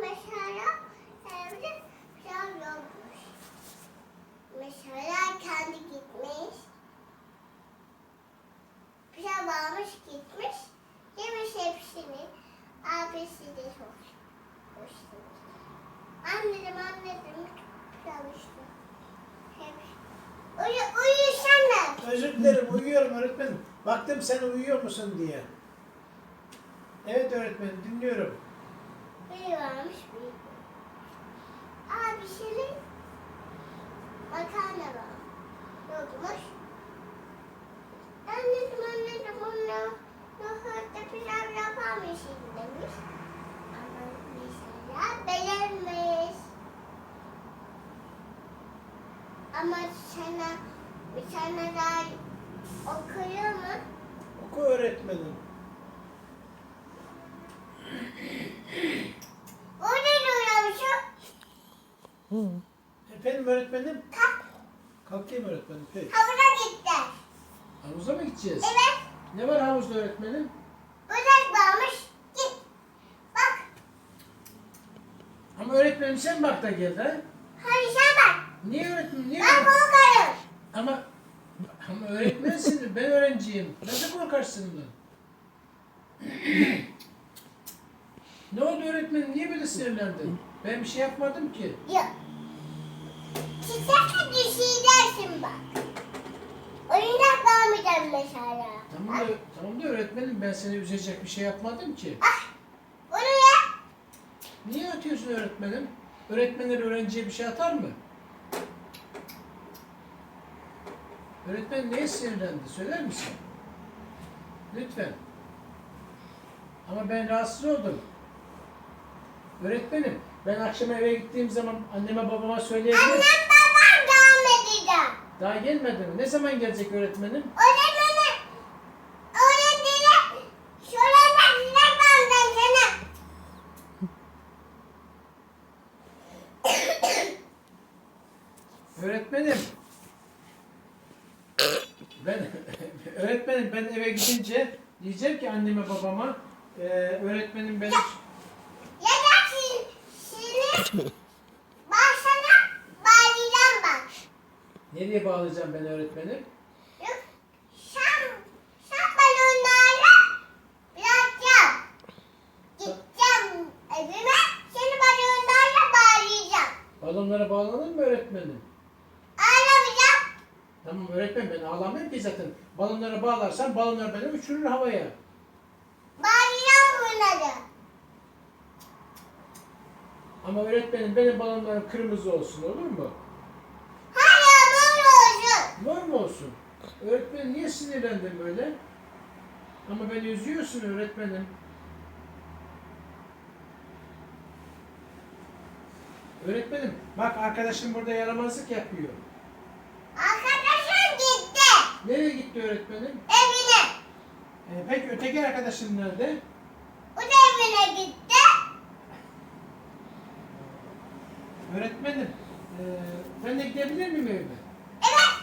mesela evde pilav yokmuş. Mesela kendi gitmiş. Pilav almış gitmiş. Yemiş hepsini. Abisi de çok hoşlanmış. Anladım anladım. Pilav işte. Hep. Uyu, uyusana. Özür dilerim uyuyorum öğretmenim. Baktım sen uyuyor musun diye. Evet öğretmenim dinliyorum. Biri varmış biri. Abisinin makarna var. Yokmuş. Anladım anladım onu. Nohurda pilav yapamışsın demiş. Ama mesela beğenmiş. Ama sana bir tane daha okuyor mu? Oku öğretmenim. Efendim öğretmenim? Kalk. Kalkayım öğretmenim. Peki. Havuza gitti. Havuza mı gideceğiz? Evet. Ne var havuzda öğretmenim? Böcek varmış. Git. Bak. Ama öğretmenim sen bak da gel ha. Hadi sen bak. Niye öğretmenim? Niye Ben korkarım. Ama ama öğretmensin ben öğrenciyim. Nasıl korkarsın bundan? ne oldu öğretmenim? Niye böyle sinirlendin? Ben bir şey yapmadım ki. Yok. Çiçekle düşüyorsun bak. Oyuncak vermeyeceğim mesela. Tamam da, tamam da öğretmenim ben seni üzecek bir şey yapmadım ki. Ah. Bunu ya. Niye atıyorsun öğretmenim? Öğretmenler öğrenciye bir şey atar mı? Öğretmen neye sinirlendi? Söyler misin? Lütfen. Ama ben rahatsız oldum. Öğretmenim, ben akşam eve gittiğim zaman anneme babama söyleyebilir Annem. Daha gelmedi mi? Ne zaman gelecek öğretmenim? Öğretmeni. Öğretmeni. Şuradan sinek vereceğim sana. Öğretmenim. Ben öğretmenim ben eve gidince diyeceğim ki anneme babama e, öğretmenim beni Ya da si- seni başına bağlayacağım bak. Nereye bağlayacağım ben öğretmenim? Sen, sen balonlarla bırakacağım. Gideceğim evime. Seni balonlarla bağlayacağım. Balonlara bağlanır mı öğretmenim? Ağlamayacağım. Tamam öğretmen ben ağlamıyorum ki zaten. Balonlara bağlarsam balonlar beni uçurur havaya. Bağlayacağım bunları. Ama öğretmenim benim balonlarım kırmızı olsun olur mu? Böyle olsun. Öğretmen niye sinirlendin böyle? Ama beni üzüyorsun öğretmenim. Öğretmenim bak arkadaşım burada yaramazlık yapıyor. Arkadaşım gitti. Nereye gitti öğretmenim? Evine. Ee, peki öteki arkadaşım nerede? O da evine gitti. Öğretmenim ee, ben de gidebilir miyim evime? Evet.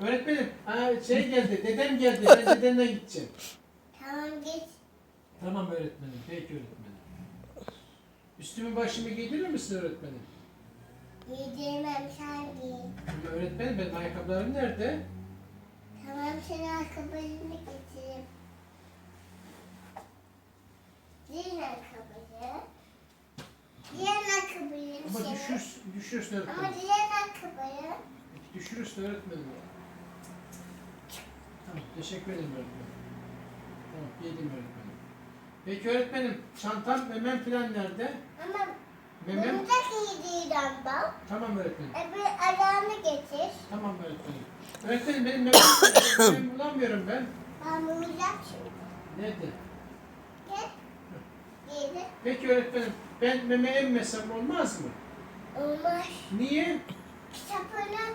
Öğretmenim aa, şey geldi dedem geldi ben dedemle gideceğim. Tamam git. Tamam öğretmenim peki öğretmenim. Üstümü başımı giydirir misin öğretmenim? Giydirmem sen giy. Ama öğretmenim benim ayakkabılarım nerede? Tamam seni ayakkabılarını getireyim. Giyin ayakkabıyı. Giyin ayakkabıyı. Düşür, düşürsün Ama öğretmenim. giyin ayakkabıyı. Düşürürsün öğretmenim. Tamam teşekkür ederim öğretmenim. Tamam giydim öğretmenim. Peki öğretmenim çantam memem filan nerede? Ama Memem? bunu da giydireceğim bak. Tamam öğretmenim. Öbür ayağını getir. Tamam öğretmenim. Öğretmenim benim memem, mememi bulamıyorum ben. Ben bulacağım şimdi. Nerede? Gel. Giydir. Peki öğretmenim ben meme emmesem olmaz mı? Olmaz. Niye? Kitabını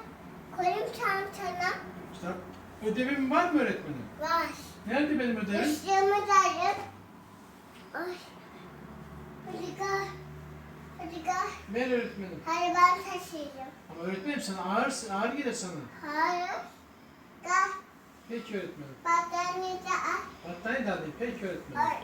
koyayım çantana. İşte ödevim var mı öğretmenim? Var. Nerede benim ödevim? Üstümü dayım. Ay. Hadi gel. Hadi Hadi gel. Ver öğretmenim. Hadi ben taşıyacağım. Ama öğretmenim sana ağır, ağır gelir sana. Hayır. Gel. Peki öğretmenim. Battaniyede al. Battaniye de alayım. Peki öğretmenim. Ay.